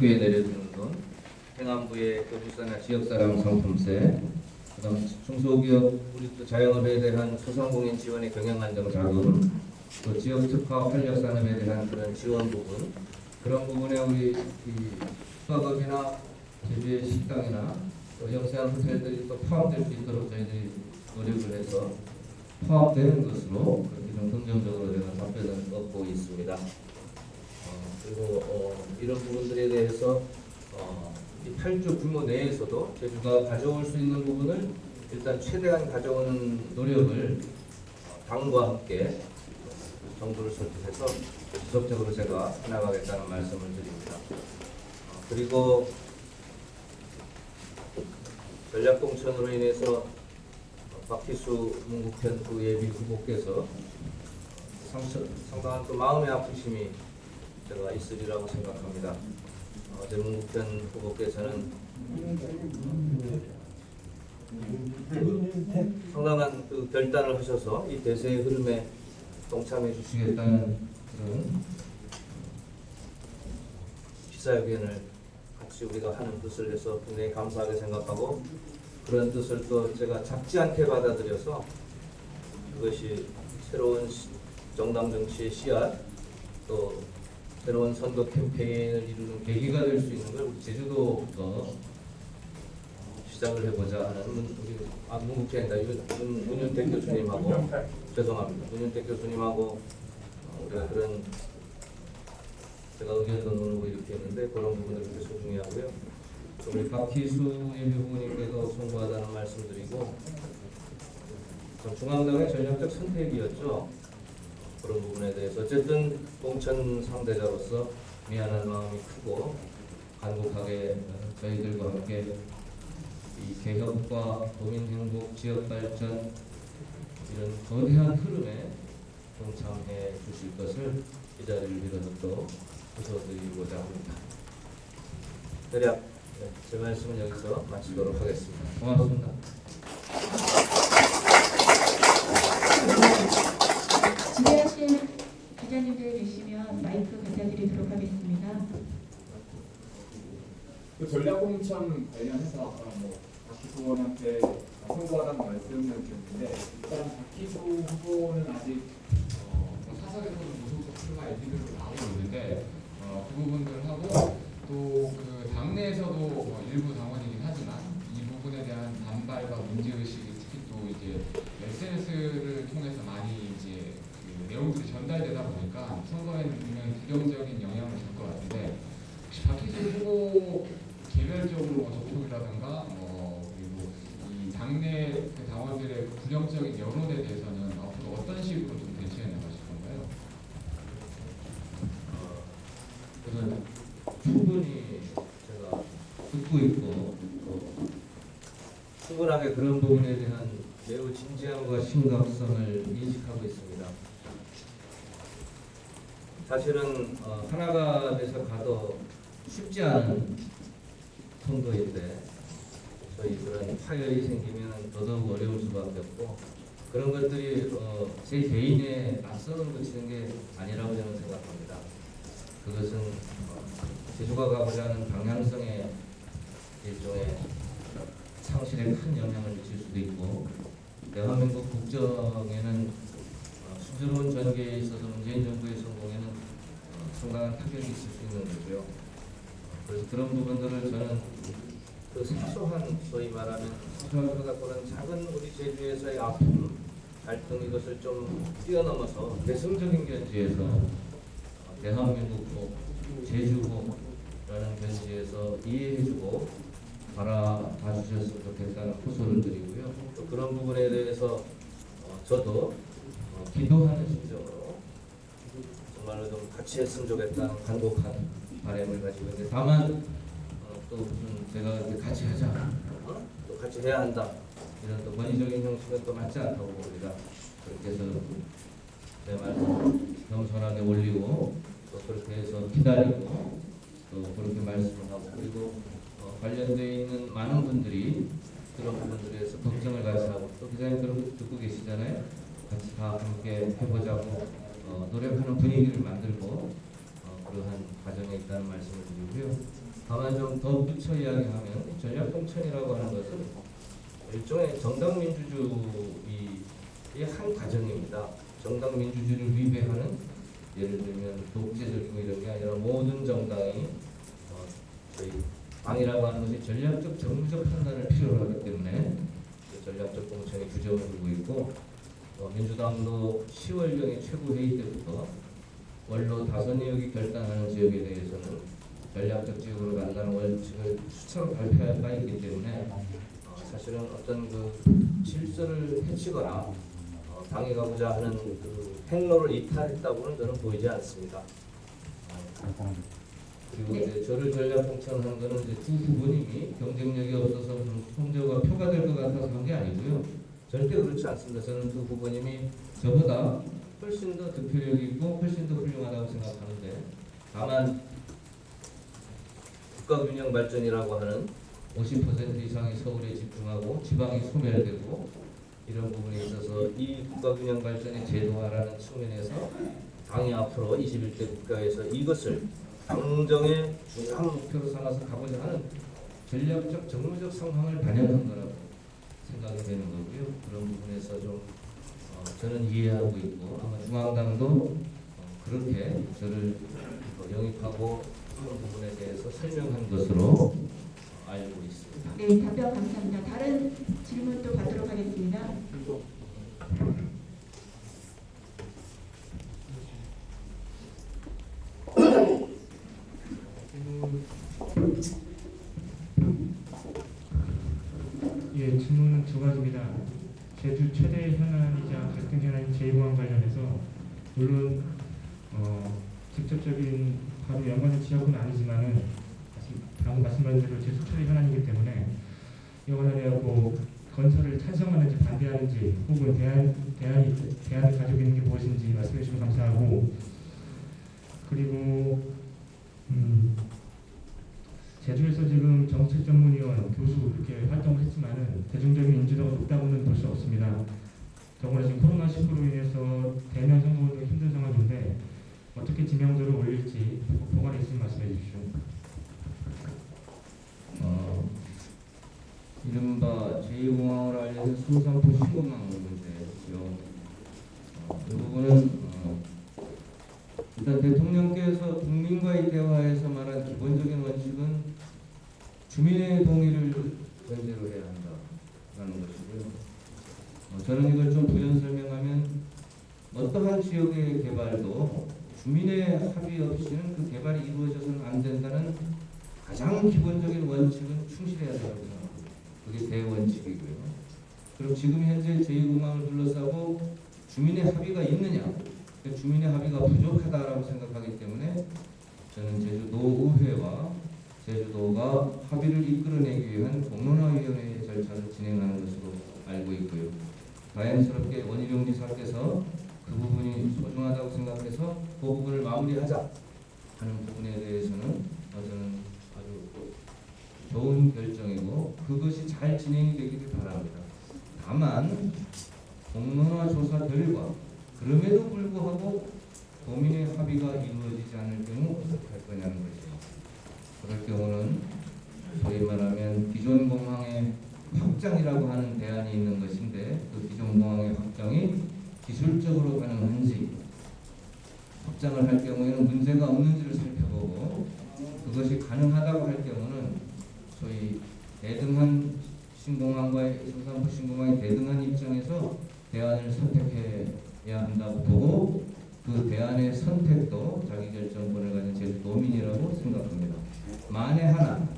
학교에 내려주는 돈, 행안부의 교부사나 지역사랑 상품세, 그다음 중소기업 우리 또 자영업에 대한 소상공인 지원의 경영안정 자금, 또 지역 특화 활력 산업에 대한 그런 지원 부분, 그런 부분에 우리 이 수학업이나 제주의 식당이나 또 영세한 호텔들이 또 포함될 수 있도록 저희들이 노력을 해서 포함되는 것으로 그렇게 좀 긍정적으로 제가 답변을 얻고 있습니다. 어, 그리고 어, 이런 부분들에 대해서 어, 이 8조 규모 내에서도 제주가 가져올 수 있는 부분을 일단 최대한 가져오는 노력을 어, 당과 함께 정부를 설득해서 지속적으로 제가 해나가겠다는 말씀을 드립니다. 어, 그리고 전략공천으로 인해서 어, 박희수 문국현 그 예비 후보께서 상처, 상당한 그 마음의 아프심이 제가 있으리라고 생각합니다. 어 제 문국현 후보께서는 상당한 그 결단을 하셔서 이 대세의 흐름에 동참해 주시겠다는 그런 기자회견을 같이 우리가 하는 뜻을 해서 굉장히 감사하게 생각하고 그런 뜻을 또 제가 작지 않게 받아들여서 그것이 새로운 시- 정당 정치의 씨앗 또 새로운 선거 캠페인을 이루는 계기가 될 수 있는 걸 우리 제주도부터 시작을 해보자 하는 문, 우리 아 문국회입니다. 이거 문, 문윤택 교수님하고 죄송합니다. 문윤택 교수님하고 어, 우리가 그런 제가 의견도 나누고 이렇게 했는데 그런 부분을 굉장히 소중히 하고요. 또 우리 박희수 예비 후보님께도 송구하다는 말씀드리고 전 중앙당의 전략적 선택이었죠. 그런 부분에 대해서 어쨌든 공천 상대자로서 미안한 마음이 크고 간곡하게 어, 저희들과 함께 이 개혁과 도민 행복, 지역 발전 이런 거대한 흐름에 동참해 주실 것을 이 자리를 빌어서 또 부서드리고자 합니다. 대략 네, 제 말씀은 여기서 마치도록 하겠습니다. 고맙습니다. 지배하실 기자님들 계시면 마이크 가져 드리도록 하겠습니다. 그 전략공천 관련해서 아까 뭐 박희수 의원한테 선거하다는 말씀을 드렸는데 일단 박희수 후보는 아직 어, 뭐 사석에서는 무소속 출마 얘기들로 나오고 있는데 어, 그 부분들하고 또 그 당내에서도 뭐 일부 당원이긴 하지만 이 부분에 대한 반발과 문제 의식이 특히 또 이제 SNS를 통해서 많이 이제 그 내용들이 전달되다 보니까 선거에는 분명히 부정적인 영향을 줄 것 같은데 혹시 박희수 후보 개별적으로 뭐 접촉이라든가 뭐 그리고 이 당내 그 당원들의 그 부정적인 여론에 대해서는 앞으로 어떤 식으로 좀 대처해 나가실 건가요? 어, 그는 충분히 제가 듣고 있고 또 충분하게 그런 부분에 대한 매우 진지함과 심각성을 인식하고 있습니다. 사실은 어, 하나가 돼서 가도 쉽지 않은 선거인데 저희 그런 파열이 생기면 더더욱 어려울 수밖에 없고 그런 것들이 어, 제 개인의 낯설은 것이는 게 아니라고 저는 생각합니다. 그것은 어, 제주가 가고자 하는 방향성에 일종의 상실에 큰 영향을 미칠 수도 있고 대한민국 국정에는 어, 수주로운 전개에 있어서 문재인 정부의 어, 상당한 타격이 있을 수 있는 거고요. 어, 그래서 그런 부분들을 저는 그 사소한 소위 말하는 같고는 작은 우리 제주에서의 아픔, 갈등 이것을 좀 뛰어넘어서 대승적인 견지에서 어, 대한민국 복, 제주복라는 견지에서 이해해주고 바라봐 주셨으면 좋겠다는 호소를 드리고요. 또 그런 부분에 대해서 어, 저도 어, 기도하는 심정으로 정말로 좀 같이 했으면 좋겠다는 간곡한 바람을 가지고 있는데 다만 어, 또 무슨 제가 이렇게 같이 하자, 어? 또 같이 해야 한다 이런 또 권위적인 형식은 또 맞지 않다고 봅니다. 그렇게 해서 제 말씀 겸손하게 올리고 또 그렇게 해서 기다리고 또 그렇게 말씀을 하고 그리고 어, 관련되어 있는 많은 분들이 그런 부분들에 대해서 걱정을 가지고 또 기자님 거 듣고 계시잖아요. 같이 다 함께 해보자고 어, 노력하는 분위기를 만들고 어, 그러한 과정에 있다는 말씀을 드리고요. 다만 좀 더 붙여 이야기하면 전략공천이라고 하는 것은 일종의 정당민주주의의 한 과정입니다. 정당민주주의를 위배하는 예를 들면 독재적이고 이런 게 아니라 모든 정당이 어, 저희 당이라고 하는 것이 전략적 정무적 판단을 필요로 하기 때문에 그 전략적 공천이 규정을 두고 있고 어, 민주당도 10월경에 최고회의 때부터 원로 다섯 의역이 결단하는 지역에 대해서는 전략적 지역으로 간다는 원칙을 수차로 발표할 바 있기 때문에 어, 사실은 어떤 그 질서를 해치거나 어, 당이 가고자 하는 그 행로를 이탈했다고는 저는 보이지 않습니다. 어, 그리고 네. 이제 저를 전략 공천한 거는 이제 두 후보님이 경쟁력이 없어서 좀 성적가 표가 될 것 같아서 한 게 아니고요. 절대 그렇지 않습니다. 저는 두 후보님이 저보다 훨씬 더 득표력이 있고 훨씬 더 훌륭하다고 생각하는데 다만 국가균형 발전이라고 하는 50% 이상이 서울에 집중하고 지방이 소멸되고 이런 부분에 있어서 이 국가균형 발전의 제도화라는 측면에서 당이 앞으로 21대 국가에서 이것을 당정의 중요한 목표로 삼아서 가고자 하는 전략적 정무적 상황을 반영한 거라고 생각이 되는 거고요. 그런 부분에서 좀 어, 저는 이해하고 있고 아마 중앙당도 어, 그렇게 저를 어, 영입하고 그런 부분에 대해서 설명한 것으로 어, 알고 있습니다. 네, 답변 감사합니다. 다른 질문 또 받도록 하겠습니다. 예, 질문은 두 가지입니다. 제주 최대 갈등 현안인 제2공항 관련해서 물론 어, 직접적인 바로 연관된 지역은 아니지만은 방금 말씀하신 대로 제주 최대 현안이기 때문에 이 관련해 고 건설을 찬성하는지 반대하는지 혹은 대안 대안이 대안을 가지고 있는 게 무엇인지 말씀해 주시면 감사하고 그리고 음, 제주에서 지금 정책 전문위원, 교수 이렇게 활동을 했지만은 대중적인 인지도가 높다고는 볼 수 없습니다. 더구나 지금 코로나19로 인해서 대면 선거도 힘든 상황인데 어떻게 지명도를 올릴지 보관에 있으면 말씀해 주십시오. 어, 이른바 제2공항으로 알려진 수산포 신공항 문제죠. 어, 이 부분은 어, 일단 대통령께서 국민과의 대화에서 말한 기본적인 원칙은 주민의 동의를 전제로 해야 한다라는 것이고요. 어, 저는 이걸 좀 부연 설명하면 어떠한 지역의 개발도 주민의 합의 없이는 그 개발이 이루어져서는 안 된다는 가장 기본적인 원칙은 충실해야 생각합니다. 그게 대원칙이고요. 그럼 지금 현재 제2공항을 둘러싸고 주민의 합의가 있느냐? 그 주민의 합의가 부족하다라고 생각하기 때문에 저는 제주도 의회와 제주도가 합의를 이끌어내기 위한 공론화위원회 절차를 진행하는 것으로 알고 있고요. 다행스럽게 원희룡 지사께서 그 부분이 소중하다고 생각해서 그 부분을 마무리하자 하는 부분에 대해서는 어, 저는 아주 좋은 결정이고 그것이 잘 진행이 되기를 바랍니다. 다만 공론화 조사 결과 그럼에도 불구하고 도민의 합의가 이루어지지 않을 경우 어떻게 할 거냐는 것이죠. 그럴 경우는 소위 말하면 기존 공항의 확장이라고 하는 대안이 있는 것인데 그 공항의 확장이 기술적으로 가능한지 확장을 할 경우에는 문제가 없는지를 살펴보고 그것이 가능하다고 할 경우는 소위 대등한 신공항과의 수산부 신공항의 대등한 입장에서 대안을 선택해야 한다고 보고 그 대안의 선택도 자기 결정권을 가진 제주도 민이라고 생각합니다. 만에 하나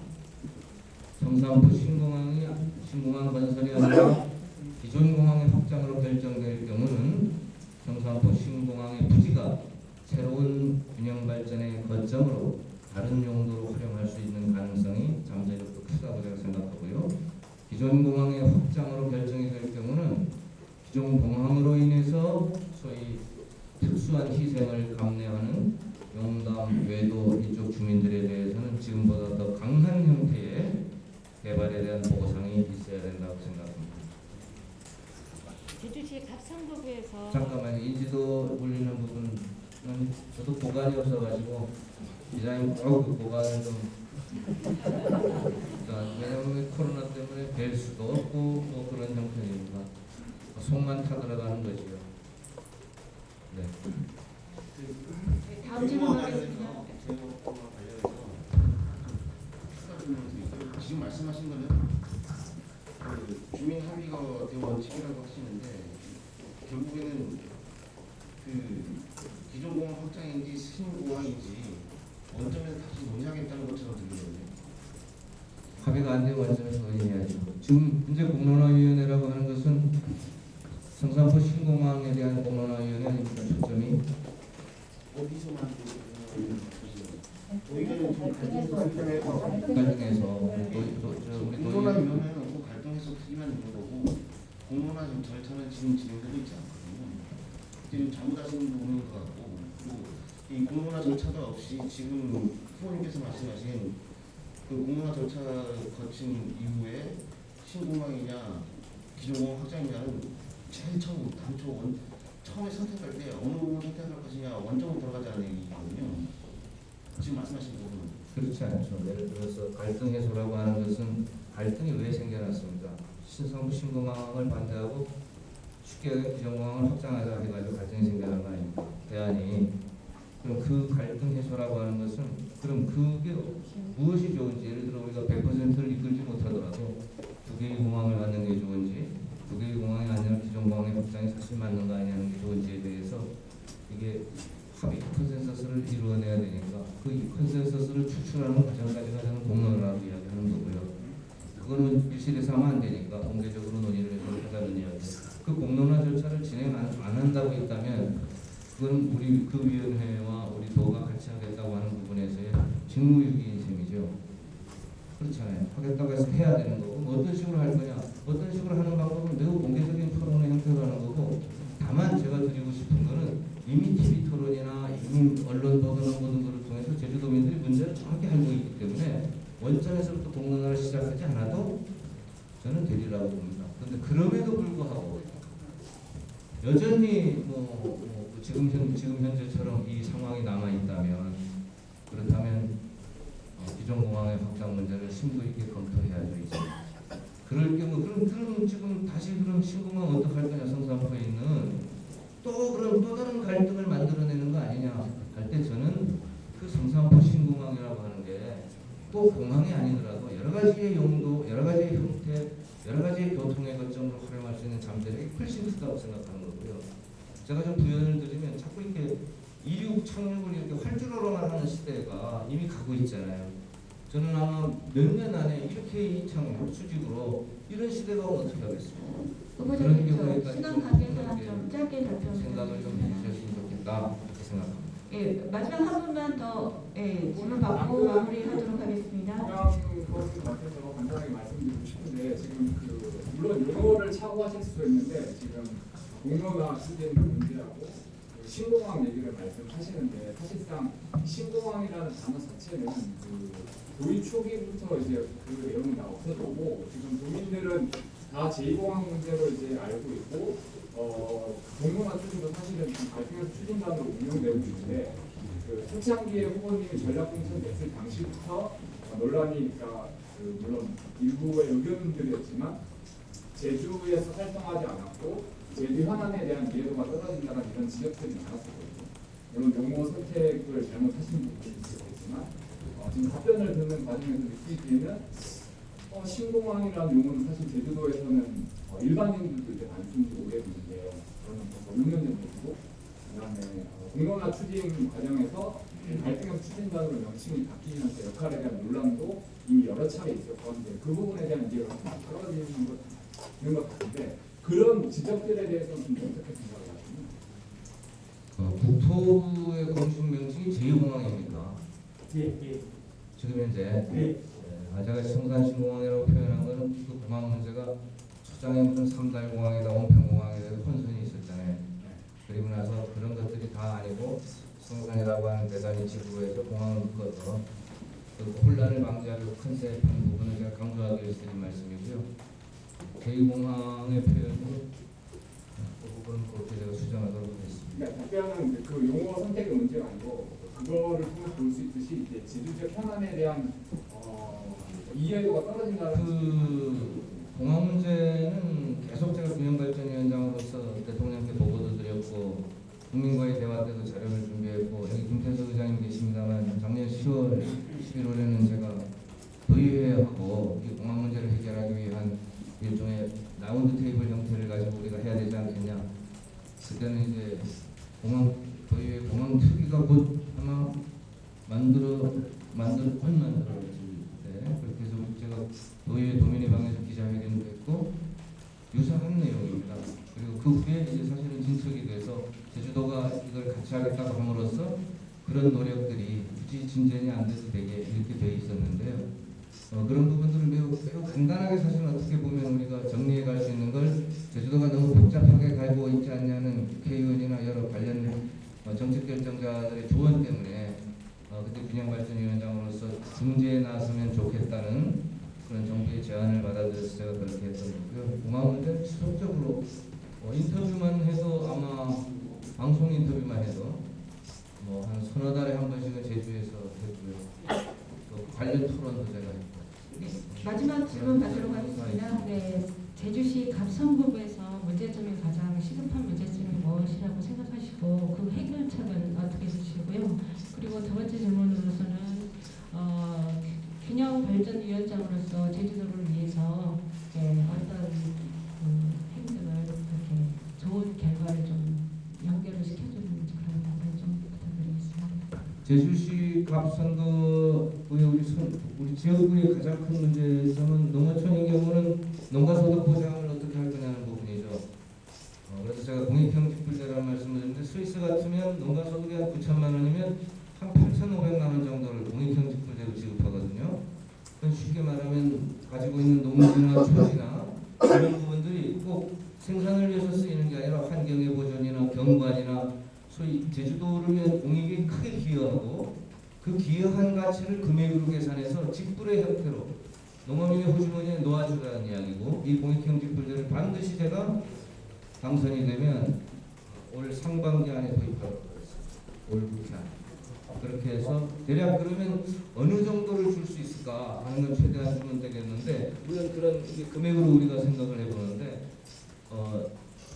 성산부 신공항이 신공항 건설이 아니라 기존 공항의 확장으로 결정될 경우는 성산부 신공항의 부지가 새로운 균형 발전의 거점으로 다른 용도로 활용할 수 있는 가능성이 잠재력도 크다고 생각하고요. 기존 공항의 확장으로 결정이 될 경우는 기존 공항으로 인해서 소위 특수한 희생을 감내하는 용담, 외도 이쪽 주민들에 대해서는 지금보다 더 강한 형태의 개발에 대한 보상이 있어야 된다고 생각합니다. 제주시 갑상도구에서 잠깐만요. 인지도 올리는 없어가지고 기자님 꼭그 보관을 좀 자, 왜냐하면 코로나 때문에 뵐 수도 없고 뭐 그런 형편이니까 속만 타들어가는 거지요. 네. 네, 다음 질문 가겠습니다. 지금 말씀하신 거는 그 주민 합의가 대원칙이라고 하시는데 결국에는 그 기존 공항 확장인지 신공항인지 원점에서 다시 논의하겠다는 것처럼 들리거든요. 합의가 안 되면 원점에서 논의해야죠. 지금 현재 공론화위원회라고 하는 것은 성산포 신공항에 대한 공론화위원회 아닙니까 초점이 어디서 만든 저희는 지금 갈등에서 갈등해서 또, 또, 저 우리 공론화 노인 위원회는 뭐 갈등해서 크기만 있는 거고 공론화 좀 절차는 지금 진행되고 있지 않거든요. 지금 잘못하시는 부분인 것 같고 이 공론화 절차가 없이 지금 후보님께서 말씀하신 그 공론화 절차 거친 이후에 신공항이냐 기존 공항 확장이냐는 제일 처음 당초 원, 처음에 선택할 때 어느 부분을 선택할 것이냐 원점으로 않는 얘기거든요. 지금 말씀하신 부분은 그렇지 않죠. 예를 들어서 갈등 해소라고 하는 것은 갈등이 왜 생겨났습니까? 신성부 신공항을 반대하고 쉽게 기존공항을 확장하자 해가지고 갈등이 생겨난 거 아닙니까? 대안이 그럼 그 갈등 해소라고 하는 것은 그럼 그게 무엇이 좋은지 예를 들어 우리가 100%를 이끌지 못하더라도 두 개의 공항을 갖는 게 좋은지 두 개의 공항이 아니라 기존 공항의 확장이 사실 맞는가 아니냐는 게 좋은지에 대해서 이게 합의 컨센서스를 이루어내야 되니까 그 컨센서스를 추출하는 과정까지가 저는 공론화라고 이야기하는 거고요. 그거는 밀실에서 하면 안 되니까 공개적으로 논의를 해서 하자는 이야기. 그 공론화 절차를 진행 안, 안 한다고 했다면 그건 우리 그 위원회와 우리 도가 같이 하겠다고 하는 부분에서의 직무유기인 셈이죠. 그렇잖아요. 하겠다고 해서 해야 되는 거고 뭐 어떤 식으로 할 거냐, 어떤 식으로 하는 방법은 매우 공개적인 토론의 형태로 하는 거고 다만 제가 드리고 싶은 거는 이미 TV 토론이나 이미 언론 보도나 모든 것을 통해서 제주도민들이 문제를 정확히 알고 있기 때문에 원점에서부터 공론화를 시작하지 않아도 저는 되리라고 봅니다. 그런데 그럼에도 불구하고 여전히 뭐, 뭐 지금 현 지금 현재처럼 이 상황이 남아 있다면 그렇다면 어, 기존 공항의 확장 문제를 심도 있게 검토해야죠 이제. 그럴 경우 그럼 그럼 지금 다시 그럼 신공항 어떻게 할 거냐 성산포에 있는 또 그럼 또 다른 갈등을 만들어내는 거 아니냐 할 때 저는 그 성산포 신공항이라고 하는 게꼭 공항이 아니더라도 여러 가지의 용도, 여러 가지의 형태, 여러 가지의 교통의 거점으로 활용할 수 있는 잠재력이 훨씬 크다고 생각하는 거고요. 제가 좀 부연을 드리면 자꾸 이렇게 이륙 착륙을 이렇게 활주로로만 하는 시대가 이미 가고 있잖아요. 저는 아마 몇 년 안에 이렇게 이착륙 수직으로 이런 시대가 오면 어떻게 하겠습니까? 그런 저 시간 좀 관계상 좀 짧게 답변 생각을 좀 해주셨으면 좋겠다 이렇게 생각합니다. 예, 마지막 한 분만 더 예, 질문 받고 마무리하도록 하겠습니다. 같아서 간단하게 말씀드리고 싶은데 지금 그 물론 용어를 착오하실 수도 있는데 지금 공론화 시대인 문제하고 그 신공항 얘기를 말씀하시는데 사실상 신공항이라는 단어 자체는 그 도입 초기부터 이제 그 내용이 다 없어졌고 지금 도민들은 다 제2공항 문제로 이제 알고 있고 어 공론화 추진도 사실은 지금 발표해서 추진단으로 운영되고 있는데 그 초창기에 후보님이 전략공천 냈을 당시부터 어, 논란이 그러니까 그 물론 일부의 의견들이었지만 제주에서 활성하지 않았고 제주 현안에 대한 이해도가 떨어진다는 이런 지적들이 많았었거든요. 물론 용어 선택을 잘못하신 부분이 있었겠지만 어, 지금 답변을 듣는 과정에서 느끼기에는 어, 신공항이라는 용어는 사실 제주도에서는 어, 일반인들도 이제 많이 오게 되는데 저는 벌써 6년 전부터 그다음에 어, 공론화 추진 과정에서 갈등형 추진단으로 명칭이 바뀌면서 역할에 대한 논란도 이미 여러 차례 있었거든요. 그 부분에 대한 이해가 좀 떨어지는 것 같은데 그런 지적들에 대해서는 좀 어떻게 생각을 하시나요? 어, 국토부의 공식 명칭이 제2공항입니까? 예, 예. 지금 현재 예. 예, 아, 제가 성산신공항이라고 표현한 거는 그 공항 문제가 초장에 무슨 삼달공항이다 온평공항에 대해서 혼선이 있었잖아요. 그리고 나서 그런 것들이 다 아니고 성산이라고 하는 대단히 지구에서 공항을 묶어서 그 혼란을 방지하려고 컨셉한 부분을 제가 강조하기 위해서 드린 말씀이고요. 제2공항의 표현으로 그 부분은 그렇게 제가 수정하도록 하겠습니다. 그러니까 답변은 그 용어 선택의 문제가 아니고 그 그거를 통해 볼 수 있듯이 이제 제주지역 현안에 대한 어, 이해도가 떨어진다는 그 공항 문제는 계속 제가 균형발전위원장으로서 대통령께 보고도 드렸고 국민과의 대화 때도 자료를 준비했고 여기 김태수 의장님 계십니다만 작년 10월 11월에는 제가 도의회하고 이 공항 문제를 해결하기 위한 일종의 라운드 테이블 형태를 가지고 우리가 해야 되지 않겠냐 그때는 이제 공항 도의회 공항 특위가 곧 아마 만들어 만들 곧 만들어질 때 그렇게 해서 제가 도의회 도민의 방에서 기자회견도 했고 유사한 내용입니다. 그리고 그 후에 이제 사실은 진척이 돼서 제주도가 이걸 같이 하겠다고 함으로써 그런 노력들이 굳이 진전이 안 돼도 되게 이렇게 돼 있었는데요. 어, 그런 부분들을 매우, 매우 간단하게 사실 어떻게 보면 우리가 정리해 갈 수 있는 걸 제주도가 너무 복잡하게 갈고 있지 않냐는 국회의원이나 여러 관련 어, 정책 결정자들의 조언 때문에 어, 그때 균형발전위원장으로서 중재에 나서면 좋겠다는 그런 정부의 제안을 받아들여서 제가 그렇게 했던 거고요. 문제는 지속적으로 어, 인터뷰만 해도 아마 방송 인터뷰만 해도 뭐 한 서너 달에 한 번씩은 제주에서 했고요. 또 관련 토론도 제가 했고. 마지막 질문 받도록 하겠습니다. 네, 제주시 갑성부에서 문제점이 가장 시급한 문제점이 무엇이라고 생각하시고 그 해결책은 어떻게 보시고요? 그리고 두 번째 질문으로서는 어, 균형 발전 위원장으로서 제주도를 위해서 네, 어떤 음, 행동을 이렇게 좋은 결과를 좀 연결을 시켜주는 그런 부분 좀 부탁드리겠습니다. 제주시 갑선거구의 우리 선, 우리 지역구의 가장 큰 문제점은 농어촌의 경우는 농가소득 보장을 어떻게 할 거냐는 부분이죠. 어, 그래서 제가 공익형직불제라는 말씀을 드렸는데 스위스 같으면 농가소득이 한 9천만 원이면 한 8,500만 원 정도를 공익형직불제로 지급하거든요. 그건 쉽게 말하면 가지고 있는 농지나 초지나 이런 부분들이 꼭 생산을 위해서 쓰이는 게 아니라 환경의 보존이나 경관이나 소위 제주도를 위한 공익에 크게 기여하고 그 기여한 가치를 금액으로 계산해서 직불의 형태로 농어민의 호주머니에 놓아주라는 이야기고 이 공익형 직불제를 반드시 제가 당선이 되면 올 상반기 안에 하겠습니다. 올 국회 안에. 그렇게 해서 대략 그러면 어느 정도를 줄 수 있을까 하는 건 최대한 주면 되겠는데 물론 그런 금액으로 우리가 생각을 해보는데 어,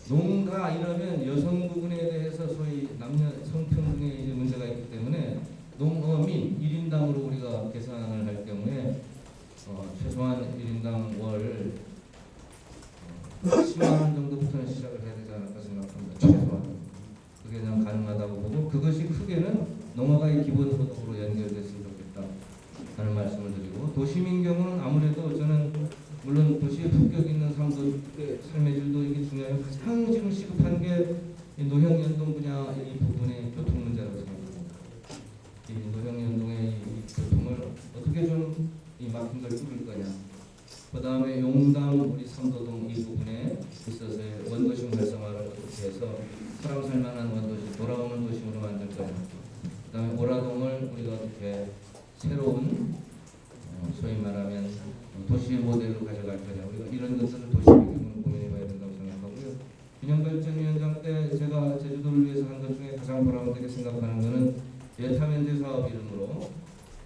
농가 이러면 여성 부분에 대해서 소위 남녀 성평등의 문제가 있기 때문에 농어민 1인당으로 우리가 계산을 할 경우에 어, 최소한 1인당 월 어, 10만 원 정도부터는 시작을 해야 되지 않을까 생각합니다. 최소한 그게 가능하다고 보고 그것이 크게는 농어가의 기본소득으로 연결됐으면 좋겠다 하는 말씀을 드리고 도심인 경우는 아무래도 저는 물론 도시의 품격 있는 삶도 삶의 질도 이게 중요해요. 가장 지금 시급한 게이 노형연동 분야 이 부분의 교통 문제라고 생각합니다. 이 노형연동의 이 교통을 어떻게 좀 이 막힌 걸 뚫을 거냐. 그 다음에 용담 우리 삼도동 이 부분에 있어서의 원도심 활성화를 어떻게 해서 사람 살만한 원도시 돌아오는 도심으로 만들 거냐. 그 다음에 오라동을 우리가 어떻게 새로운 어, 소위 말하면 도시 모델로 가져갈 거냐 우리가 이런 것들을 도시 배경으로 고민해봐야 된다고 생각하고요. 균형발전위원장 때 제가 제주도를 위해서 한 것 중에 가장 보람되게 생각하는 것은 예타면제 사업 이름으로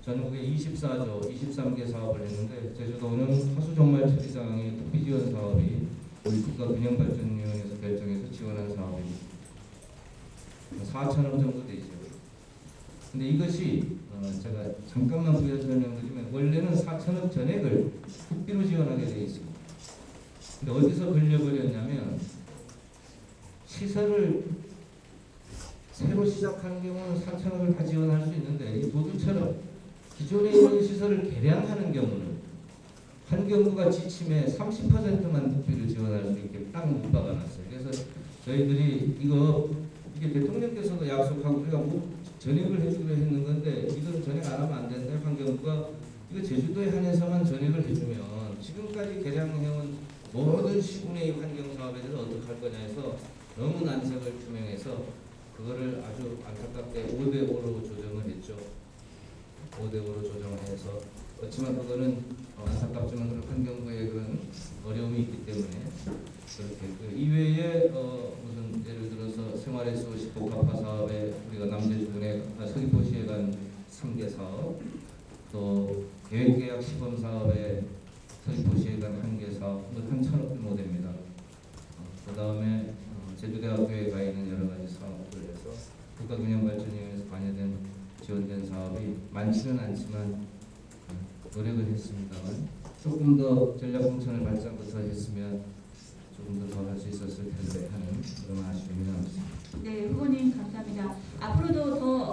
전국에 24조 23개 사업을 했는데 제주도는 하수 종말 처리장의 특비 지원 사업이 우리 국가균형발전위원회에서 결정해서 지원한 사업입니다. 4천억 정도 되죠. 근데 이것이 어, 제가 잠깐만 부연 설명드리면 원래는 4천억 전액을 국비로 지원하게 되어 있습니다. 근데 어디서 걸려버렸냐면 시설을 새로 시작하는 경우는 4천억을 다 지원할 수 있는데 이 도주처럼 기존에 있는 시설을 개량하는 경우는 환경부가 지침에 30%만 국비를 지원할 수 있게 딱못 박아놨어요. 그래서 저희들이 이거 이게 대통령께서도 약속하고 우리가 뭐 전액을 해주기로 했는 건데 이건 전액 안 하면 안 되는데 환경부가 이거 제주도에 한해서만 전액을 해주면 지금까지 개량해온 모든 시군의 환경 사업에 대해서 어떻게 할 거냐 해서 너무 난색을 투명해서 그거를 아주 안타깝게 5대 5로 조정을 했죠. 5대 5로 조정을 해서 그렇지만 그거는 어, 안타깝지만 환경부의 그런 어려움이 있기 때문에 그렇게 그 이외에 어, 무슨 예를 들어서 생활의 수 복합화 사업에 우리가 남대주군의 아, 서귀포시에 간 3개 사업 또 계획계약 시범 사업에 서귀포시에 간 1개 사업 뭐한 천억 정도 됩니다. 그 다음에 제주대학교에 가 있는 여러 가지 사업들 해서 국가균형발전위원회에서 관여된 지원된 사업이 많지는 않지만 어, 노력을 했습니다만 조금 더 전략 공천을 발전부터 했으면 조금 더 더 할 수 있었을 텐데 하는 그런 아쉬움이 남습니다. 네, 후보님 감사합니다. 앞으로도 더